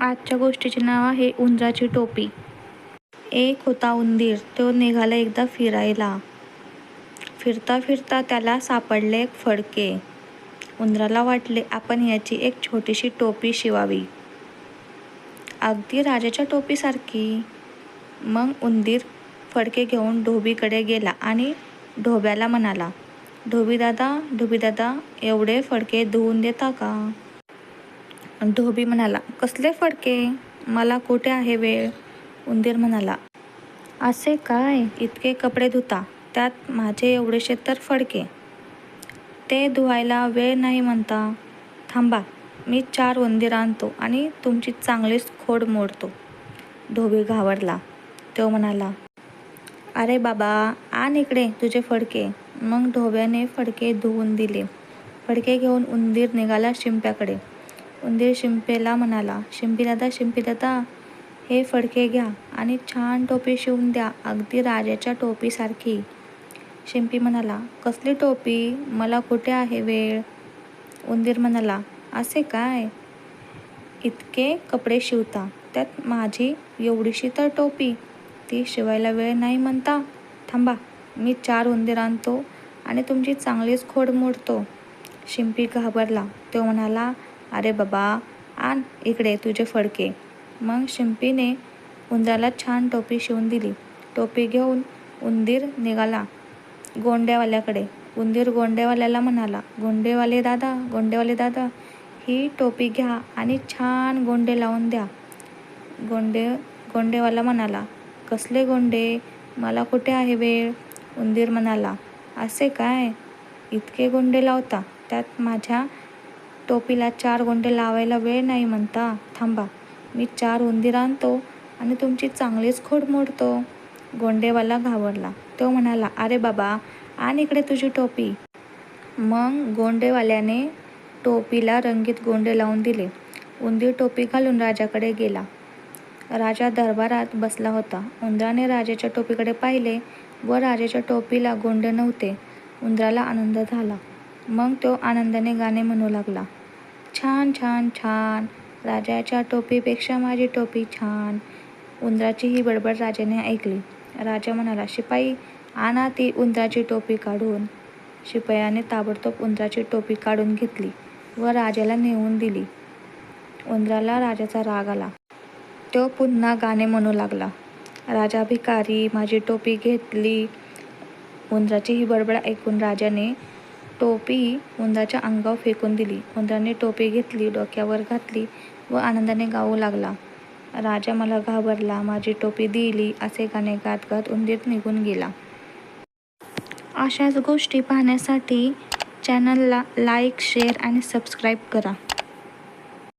आजच्या गोष्टीचे नाव आहे उंदराची टोपी. एक होता उंदीर. तो निघाला एकदा फिरायला. फिरता फिरता त्याला सापडले एक फडके. उंदराला वाटले आपण याची एक छोटीशी टोपी शिवावी. अगदी राजाच्या टोपीसारखी. मग उंदीर फडके घेऊन ढोबीकडे गेला आणि ढोब्याला म्हणाला ढोबीदादा ढोबीदादा एवढे फडके धुवून देता का? धोबी म्हणाला कसले फडके? मला कुठे आहे वेळ? उंदीर म्हणाला असे काय? इतके कपडे धुता त्यात माझे एवढेसे तर फडके. ते धुवायला वेळ नाही म्हणता. थांबा मी चार उंदीर आणतो आणि तुमची चांगलीच खोड मोडतो. धोबी घावरला तो म्हणाला अरे बाबा आण इकडे तुझे फडके. मग ढोब्याने फडके धुवून दिले. फडके घेऊन उंदीर निघाला शिंप्याकडे. उंदीर शिंपेला म्हणाला शिंपीदादा शिंपीदादा हे फडके घ्या आणि छान टोपी शिवून द्या अगदी राजाच्या टोपीसारखी. शिंपी म्हणाला कसली टोपी? मला कुठे आहे वेळ? उंदीर म्हणाला असे काय? इतके कपडे शिवता त्यात माझी एवढीशी तर टोपी ती शिवायला वेळ नाही म्हणता. थांबा मी चार उंदीर आणतो आणि तुमची चांगलीच खोड मोडतो. शिंपी घाबरला तो म्हणाला अरे बाबा आण इकडे तुझे फडके. मग शिंपीने उंदराला छान टोपी शिवून दिली. टोपी घेऊन उंदीर निघाला गोंड्यावाल्याकडे. उंदीर गोंडेवाल्याला म्हणाला गोंडेवाले दादा गोंडेवाले दादा ही टोपी घ्या आणि छान गोंडे लावून द्या. गोंडे गोंडेवाला म्हणाला कसले गोंडे? मला कुठे आहे वेळ? उंदीर म्हणाला असे काय? इतके गोंडे लावता? त्यात माझ्या टोपीला चार गोंडे लावायला वेळ नाही म्हणता. थांबा मी चार उंदीर आणतो आणि तुमची चांगलीच खोड मोडतो. गोंडेवाला घाबरला. तो म्हणाला अरे बाबा आण इकडे तुझी टोपी. मग गोंडेवाल्याने टोपीला रंगीत गोंडे लावून दिले. उंदीर टोपी घालून राजाकडे गेला. राजा दरबारात बसला होता. उंदराने राजाच्या टोपीकडे पाहिले व राजाच्या टोपीला गोंडे नव्हते. उंदराला आनंद झाला. मग तो आनंदाने गाणे म्हणू लागला. छान छान छान. राजाच्या टोपीपेक्षा माझी टोपी छान. उंदराची ही बडबड राजाने ऐकली. राजा म्हणाला शिपाई आणा ती उंदराची टोपी काढून. शिपायाने ताबडतोब उंदराची टोपी काढून घेतली व राजाला नेऊन दिली. उंदराला राजाचा राग आला. तो पुन्हा गाणे म्हणू लागला. राजा भिकारी माझी टोपी घेतली. उंदराची ही बडबड ऐकून राजाने टोपी उंदाच्या अंगावर फेकून दिली. उंदराने टोपी घेतली डोक्यावर घातली व आनंदाने गाऊ लागला. राजा मला घाबरला. माझी टोपी दिली. असे गाणे गात गात उंदीर निघून गेला. अशाच गोष्टी पाहण्यासाठी चॅनलला लाईक शेअर आणि सबस्क्राईब करा.